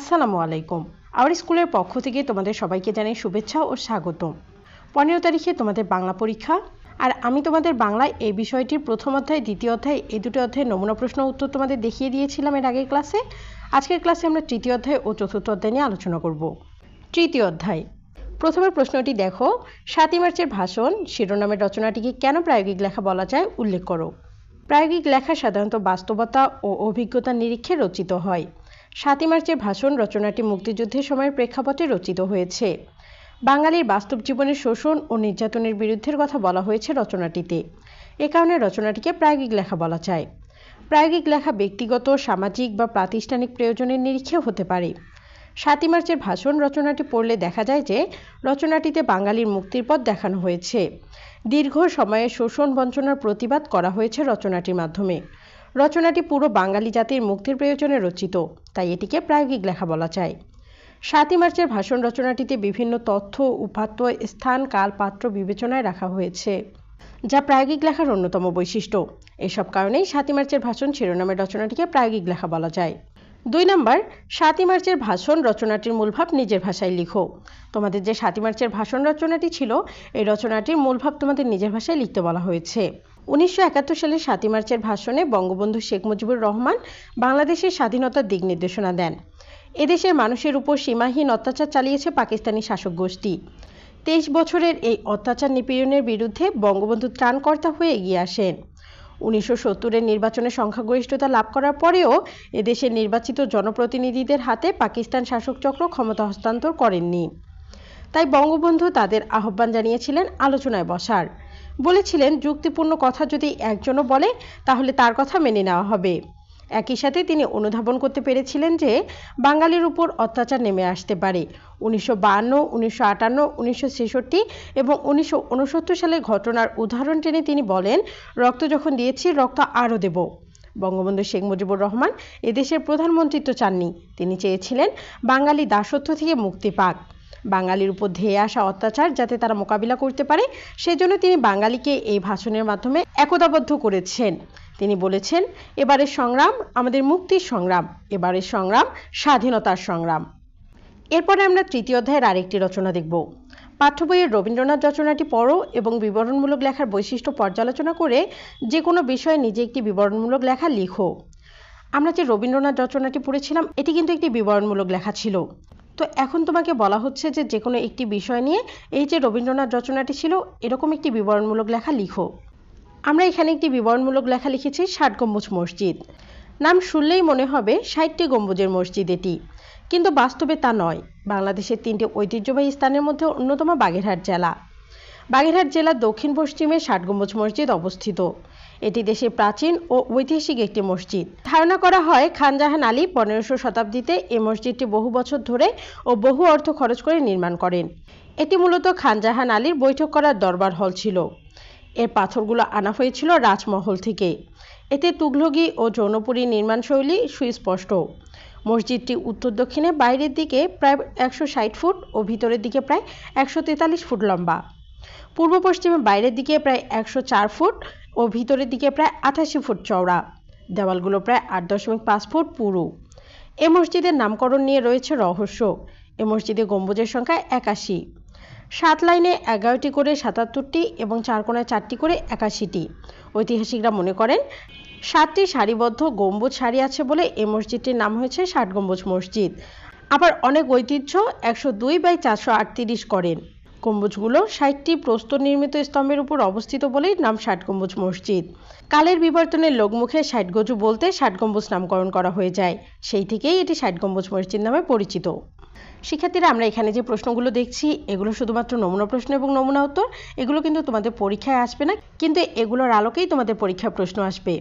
আসসালামু আলাইকুম। আওয়ার স্কুলের পক্ষ থেকে তোমাদের সবাইকে জানাই শুভেচ্ছা ও স্বাগতম। পনেরো তারিখে তোমাদের বাংলা পরীক্ষা। আর আমি তোমাদের বাংলায় এই বিষয়টির প্রথম অধ্যায়, দ্বিতীয় অধ্যায়, এই দুটো অধ্যায়ের নমুনা প্রশ্ন উত্তর তোমাদের দেখিয়ে দিয়েছিলাম এর আগের ক্লাসে। আজকের ক্লাসে আমরা তৃতীয় অধ্যায় ও চতুর্থ অধ্যায় নিয়ে আলোচনা করব। তৃতীয় অধ্যায়। প্রথমে প্রশ্নটি দেখো। সাতই মার্চের ভাষণ। শিরোনামের রচনাটিকে কেন প্রায়োগিক লেখা বলা যায় উল্লেখ করো। প্রায়োগিক লেখা সাধারণত বাস্তবতা ও অভিজ্ঞতা নিরীক্ষে রচিত হয়। সাতই মার্চের ভাষণ রচনাটি মুক্তিযুদ্ধের সময়ের প্রেক্ষাপটে রচিত হয়েছে। বাঙালির বাস্তব জীবনের শোষণ ও নির্যাতনের বিরুদ্ধের কথা বলা হয়েছে রচনাটিতে। এ কারণে রচনাটিকে প্রায়োগিক লেখা বলা যায়। প্রায়োগিক লেখা ব্যক্তিগত, সামাজিক বা প্রাতিষ্ঠানিক প্রয়োজনের নিরীক্ষেও হতে পারে। সাতই মার্চের ভাষণ রচনাটি পড়লে দেখা যায় যে, রচনাটিতে বাঙালির মুক্তির পথ দেখানো হয়েছে। দীর্ঘ সময়ে শোষণ বঞ্চনার প্রতিবাদ করা হয়েছে রচনাটির মাধ্যমে। রচনাটি পুরো বাঙালি জাতির মুক্তির প্রয়োজনে রচিত, তাই এটিকে প্রায়োগিক লেখা বলা যায়। সাতই মার্চের ভাষণ রচনাটিতে বিভিন্ন তথ্য, উপাত্ত, স্থান, কাল, পাত্র বিবেচনায় রাখা হয়েছে, যা প্রায়োগিক লেখার অন্যতম বৈশিষ্ট্য। এসব কারণেই সাতই মার্চের ভাষণ শিরোনামের রচনাটিকে প্রায়োগিক লেখা বলা যায়। দুই নম্বর, সাতই মার্চের ভাষণ রচনাটির মূলভাব নিজের ভাষায় লিখো। তোমাদের যে সাতই মার্চের ভাষণ রচনাটি ছিল, এই রচনাটির মূলভাব তোমাদের নিজের ভাষায় লিখতে বলা হয়েছে। উনিশশো একাত্তর সালের সাতই মার্চের ভাষণে বঙ্গবন্ধু শেখ মুজিবুর রহমান বাংলাদেশের স্বাধীনতার দিক নির্দেশনা দেন। এদেশের মানুষের উপর সীমাহীন অত্যাচার চালিয়েছে পাকিস্তানি শাসক গোষ্ঠী। তেইশ বছরের এই অত্যাচার নিপীড়নের বিরুদ্ধে বঙ্গবন্ধু ত্রাণকর্তা হয়ে এগিয়ে আসেন। উনিশশো সত্তরের নির্বাচনে সংখ্যাগরিষ্ঠতা লাভ করার পরেও এদেশের নির্বাচিত জনপ্রতিনিধিদের হাতে পাকিস্তান শাসক চক্র ক্ষমতা হস্তান্তর করেননি। তাই বঙ্গবন্ধু তাদের আহ্বান জানিয়েছিলেন আলোচনায় বসার। বলেছিলেন, যুক্তিপূর্ণ কথা যদি একজনও বলে, তাহলে তার কথা মেনে নেওয়া হবে। একই সাথে তিনি অনুধাবন করতে পেরেছিলেন যে, বাঙালির উপর অত্যাচার নেমে আসতে পারে। উনিশশো বাহান্ন, উনিশশো আটান্ন, উনিশশো ছেষট্টি এবং উনিশশো উনসত্তর সালের ঘটনার উদাহরণ টেনে তিনি বলেন, রক্ত যখন দিয়েছি, রক্ত আরও দেব। বঙ্গবন্ধু শেখ মুজিবুর রহমান এদেশের প্রধানমন্ত্রিত্ব চাননি। তিনি চেয়েছিলেন, বাঙালি দাসত্ব থেকে মুক্তি পাক। বাঙালির উপর ধেয়ে আসা অত্যাচার যাতে তারা মোকাবিলা করতে পারে, সেজন্য তিনি বাঙালিকে এই ভাষণের মাধ্যমে একতাবদ্ধ করেছেন। তিনি বলেছেন, এবারের সংগ্রাম আমাদের মুক্তির সংগ্রাম, এবারের সংগ্রাম স্বাধীনতার সংগ্রাম। এরপরে আমরা তৃতীয় অধ্যায়ের আরেকটি রচনা দেখব। পাঠ্য বইয়ের রবীন্দ্রনাথ রচনাটি পড়ো এবং বিবরণমূলক লেখার বৈশিষ্ট্য পর্যালোচনা করে যে কোনো বিষয়ে নিজে একটি বিবরণমূলক লেখা লিখো। আমরা যে রবীন্দ্রনাথ রচনাটি পড়েছিলাম, এটি কিন্তু একটি বিবরণমূলক লেখা ছিল। তো এখন তোমাকে বলা হচ্ছে যে যে কোনো একটি বিষয় নিয়ে এই যে রবীন্দ্রনাথ রচনাটি ছিল, এরকম একটি বিবরণমূলক লেখা লিখো। আমরা এখানে একটি বিবরণমূলক লেখা লিখেছি, ষাট গম্বুজ মসজিদ। নাম শুনলেই মনে হবে ষাটটি গম্বুজের মসজিদ এটি। কিন্তু বাস্তবে তা নয়। বাংলাদেশের তিনটি ঐতিহ্যবাহী স্থানের মধ্যে অন্যতম বাগেরহাট জেলা। বাগেরহাট জেলার দক্ষিণ পশ্চিমে ষাট গম্বুজ মসজিদ অবস্থিত। এটি দেশের প্রাচীন ও ঐতিহাসিক একটি মসজিদ। ধারণা করা হয় খানজাহান আলী পনেরোশো শতাব্দীতে এই মসজিদটি বহু বছর ধরে ও বহু অর্থ খরচ করে নির্মাণ করেন। এটি মূলত খানজাহান আলীর বৈঠক করার দরবার হল ছিল। এর পাথরগুলো আনা হয়েছিল রাজমহল থেকে। এতে তুঘলকি ও যৌনপুরী নির্মাণশৈলী সুস্পষ্ট। মসজিদটি উত্তর দক্ষিণে বাইরের দিকে প্রায় একশো ষাট ফুট ও ভিতরের দিকে প্রায় একশো তেতাল্লিশ ফুট লম্বা। পূর্ব পশ্চিমে বাইরের দিকে প্রায় একশো চার ফুট ও ভিতরের দিকে প্রায় আঠাশি ফুট চওড়া। দেওয়ালগুলো প্রায় আট দশমিক পাঁচ ফুট পুরু। এ মসজিদের নামকরণ নিয়ে রয়েছে রহস্য। এ মসজিদে গম্বুজের সংখ্যা একাশি। সাত লাইনে এগারোটি করে সাতাত্তরটি এবং চার কোনায় চারটি করে একাশিটি। ঐতিহাসিকরা মনে করেন, সাতটি সারিবদ্ধ গম্বুজ সারি আছে বলে এই মসজিদটির নাম হয়েছে ষাট গম্বুজ মসজিদ। আবার অনেক ঐতিহ্য একশো দুই বাই চারশো আটত্রিশ করেন। গম্বুজগুলো ষাটটি প্রস্তর নির্মিত স্তম্ভের উপর অবস্থিত বলেই নাম ষাট গম্বুজ মসজিদ। কালের বিবর্তনের লোকমুখে ষাট গজু বলতে ষাট গম্বুজ নামকরণ করা হয়ে যায়। সেই থেকেই এটি ষাট গম্বুজ মসজিদ নামে পরিচিত। শিক্ষার্থীরা, আমরা এখানে যে প্রশ্নগুলো দেখছি, এগুলো শুধুমাত্র নমুনা প্রশ্ন এবং নমুনা উত্তর। এগুলো কিন্তু তোমাদের পরীক্ষায় আসবে না, কিন্তু এগুলোর আলোকেই তোমাদের পরীক্ষার প্রশ্ন আসবে।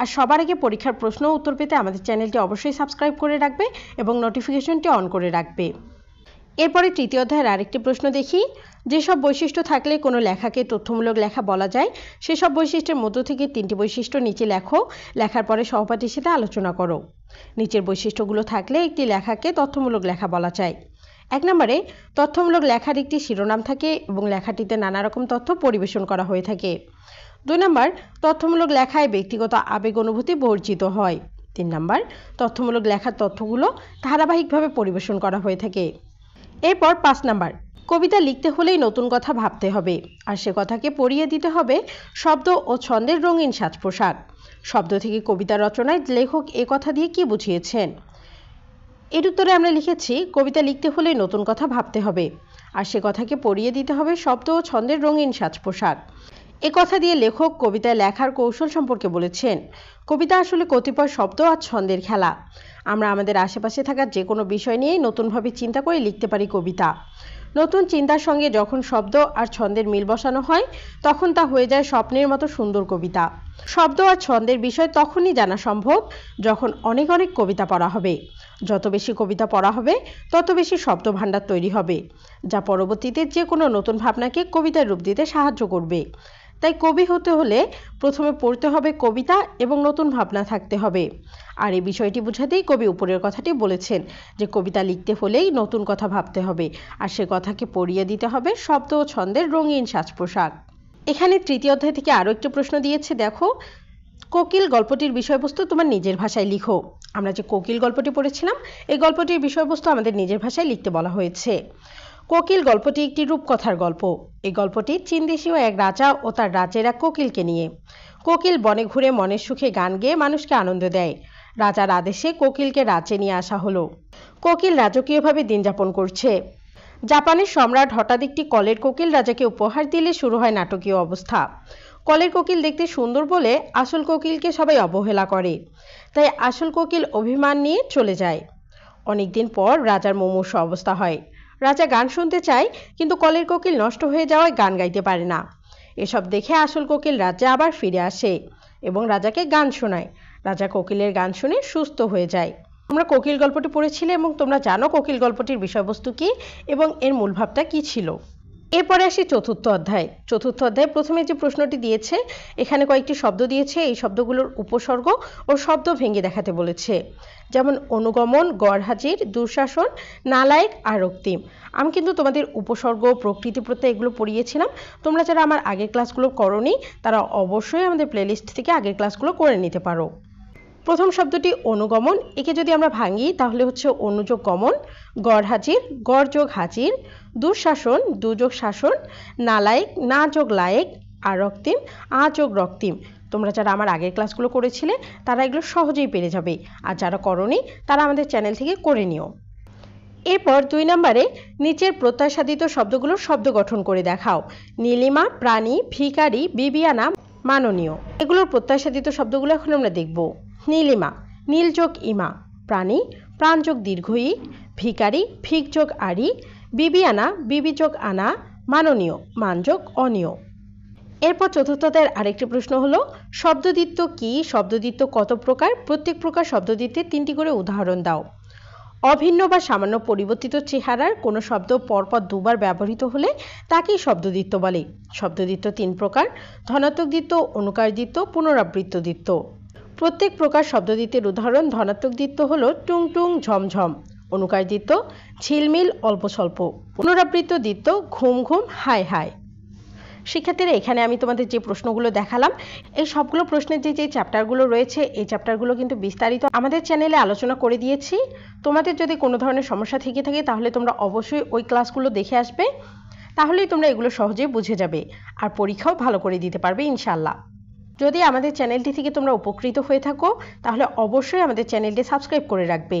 আর সবার আগে পরীক্ষার প্রশ্ন উত্তর পেতে আমাদের চ্যানেলটি অবশ্যই সাবস্ক্রাইব করে রাখবে এবং নোটিফিকেশনটি অন করে রাখবে। এরপরে তৃতীয় অধ্যায়ের আরেকটি প্রশ্ন দেখি। যেসব বৈশিষ্ট্য থাকলে কোনো লেখাকে তথ্যমূলক লেখা বলা যায়, সেসব বৈশিষ্ট্যের মধ্য থেকে তিনটি বৈশিষ্ট্য নিচে লেখো। লেখার পরে সহপাঠীর সাথে আলোচনা করো। নিচের বৈশিষ্ট্যগুলো থাকলে একটি লেখাকে তথ্যমূলক লেখা বলা যায়। এক নম্বরে, তথ্যমূলক লেখার একটি শিরোনাম থাকে এবং লেখাটিতে নানা রকম তথ্য পরিবেশন করা হয়ে থাকে। দুই নম্বর, তথ্যমূলক লেখায় ব্যক্তিগত আবেগ অনুভূতি বর্জিত হয়। তিন নম্বর, তথ্যমূলক লেখার তথ্যগুলো ধারাবাহিকভাবে পরিবেশন করা হয়ে থাকে। এরপর পাঁচ নাম্বার। কবিতা লিখতে হলেই নতুন কথা ভাবতে হবে। আর সে কথাকে পড়িয়ে দিতে হবে শব্দ ও ছন্দের রঙিন সাজ পোশাক শব্দ থেকে কবিতা রচনায় লেখক এ কথা দিয়ে কি বুঝিয়েছেন? এর উত্তরে আমরা লিখেছি, কবিতা লিখতে হলে নতুন কথা ভাবতে হবে। আর সে কথাকে পড়িয়ে দিতে হবে শব্দ ও ছন্দের রঙিন সাজ পোশাক এ কথা দিয়ে লেখক কবিতায় লেখার কৌশল সম্পর্কে বলেছেন, কবিতা আসলে কতিপয় শব্দ আর ছন্দের খেলা। আমরা আমাদের আশেপাশে থাকা যে কোনো বিষয় নিয়েই নতুনভাবে চিন্তা করে লিখতে পারি কবিতা। নতুন চিন্তার সঙ্গে যখন শব্দ আর ছন্দের মিল বসানো হয়, তখন তা হয়ে যায় স্বপ্নের মতো সুন্দর কবিতা। শব্দ আর ছন্দের বিষয় তখনই জানা সম্ভব যখন অনেক অনেক কবিতা পড়া হবে। যত বেশি কবিতা পড়া হবে, তত বেশি শব্দ ভাণ্ডার তৈরি হবে, যা পরবর্তীতে যে কোনো নতুন ভাবনাকে কবিতার রূপ দিতে সাহায্য করবে। তাই কবি হতে হলে প্রথমে পড়তে হবে কবিতা এবং নতুন ভাবনা থাকতে হবে। আর এই বিষয়টি বোঝাতেই কবি উপরের কথাটি বলেছেন যে, কবিতা লিখতে হলেই নতুন কথা ভাবতে হবে আর সে কথাকে পড়িয়ে দিতে হবে শব্দ ও ছন্দের রঙিন সাজ পোশাক এখানে তৃতীয় অধ্যায় থেকে আরও একটি প্রশ্ন দিয়েছে, দেখো, কোকিল গল্পটির বিষয়বস্তু তোমার নিজের ভাষায় লিখো। আমরা যে কোকিল গল্পটি পড়েছিলাম, এই গল্পটির বিষয়বস্তু আমাদের নিজের ভাষায় লিখতে বলা হয়েছে। কোকিল গল্পটি একটি রূপকথার গল্প। এই গল্পটি চীন দেশীয় এক রাজা ও তার রাজ্যের এক কোকিলকে নিয়ে। কোকিল বনে ঘুরে মনের সুখে গান গেয়ে মানুষকে আনন্দ দেয়। রাজার আদেশে কোকিলকে রাজ্যে নিয়ে আসা হলো। কোকিল রাজকীয়ভাবে দিন যাপন করছে। জাপানের সম্রাট হঠাৎ একটি কলের কোকিল রাজাকে উপহার দিলে শুরু হয় নাটকীয় অবস্থা। কলের কোকিল দেখতে সুন্দর বলে আসল কোকিলকে সবাই অবহেলা করে। তাই আসল কোকিল অভিমান নিয়ে চলে যায়। অনেকদিন পর রাজার মুমূর্ষ অবস্থা হয়। রাজা গান শুনতে চায়, কিন্তু কলের কোকিল নষ্ট হয়ে যাওয়ায় গান গাইতে পারে না। এসব দেখে আসল কোকিল রাজা আবার ফিরে আসে এবং রাজাকে গান শোনায়। রাজা কোকিলের গান শুনে সুস্থ হয়ে যায়। তোমরা কোকিল গল্পটি পড়েছিলে এবং তোমরা জানো কোকিল গল্পটির বিষয়বস্তু কী এবং এর মূল ভাবটা কি ছিল? এরপরে আসি চতুর্থ অধ্যায়। চতুর্থ অধ্যায় প্রথমে যে প্রশ্নটি দিয়েছে, এখানে কয়েকটি শব্দ দিয়েছে। এই শব্দগুলোর উপসর্গ ও শব্দ ভেঙে দেখাতে বলেছে। যেমন, অনুগমন, গড়হাজির, দুঃশাসন, নালায়ক আর আমি কিন্তু তোমাদের উপসর্গ প্রকৃতি প্রত্যয় এগুলো পড়িয়েছিলাম। তোমরা যারা আমার আগের ক্লাসগুলো করনি, তারা অবশ্যই আমাদের প্লেলিস্ট থেকে আগের ক্লাসগুলো করে নিতে পারো। প্রথম শব্দটি অনুগমন, একে যদি আমরা ভাঙি, তাহলে হচ্ছে অনুযোগ গমন, গড় হাজির, গড় যোগ হাজির, দুঃশাসন, দুযোগ শাসন, নালায়েক, না যোগ লায়েক, আর রক্তিম, আ যোগ রক্তিম। তোমরা যারা আমার আগের ক্লাসগুলো করেছিলে, তারা এগুলো সহজেই পেরে যাবে। আর যারা করনি, তারা আমাদের চ্যানেল থেকে করে নিও। এরপর দুই নম্বরে, নিচের প্রত্যাশাদিত শব্দগুলোর শব্দ গঠন করে দেখাও। নীলিমা, প্রাণী ভিকারি বিবিয়ানা, মাননীয়। এগুলোর প্রত্যাশাদিত শব্দগুলো এখন আমরা দেখব। নীলিমা নীলযোগ ইমা, প্রাণী প্রাণযোগ দীর্ঘই ভিকারি ভিকযোগ আরি বিবিয়ানা বিবিযোগ আনা, মাননীয় মানযোগ অনিয়। এরপর চতুর্থদের আরেকটি প্রশ্ন হলো শব্দদিত্য কি? শব্দদিত্য কত প্রকার? প্রত্যেক প্রকার শব্দদিত্বের তিনটি করে উদাহরণ দাও। অভিন্ন বা সামান্য পরিবর্তিত চেহারার কোনো শব্দ পরপর দুবার ব্যবহৃত হলে তাকেই শব্দদিত্য বলে। শব্দদিত্য তিন প্রকার, ধনাত্মক দিত্য অনুকার দিত্য পুনরাবৃত্ত দিত্য প্রত্যেক প্রকার শব্দদিত্যের উদাহরণ ধনাত্মক দিত্য হল টুং টুং ঝমঝম অনুকার দিত্য ঝিলমিল অল্প স্বল্প, পুনরাবৃত্ত দিত্য ঘুম ঘুম, হায় হায়। শিক্ষার্থীরা এখানে আমি তোমাদের যে প্রশ্নগুলো দেখালাম, এই সবগুলো প্রশ্নের যে যে চ্যাপ্টারগুলো রয়েছে, এই চ্যাপ্টারগুলো কিন্তু বিস্তারিত আমাদের চ্যানেলে আলোচনা করে দিয়েছি। তোমাদের যদি কোনো ধরনের সমস্যা থেকে থাকে, তাহলে তোমরা অবশ্যই ওই ক্লাসগুলো দেখে আসবে। তাহলেই তোমরা এগুলো সহজেই বুঝে যাবে, আর পরীক্ষাও ভালো করে দিতে পারবে ইনশাল্লাহ যদি আমাদের চ্যানেলটি থেকে তোমরা উপকৃত হয়ে থাকো, তাহলে অবশ্যই আমাদের চ্যানেলটি সাবস্ক্রাইব করে রাখবে।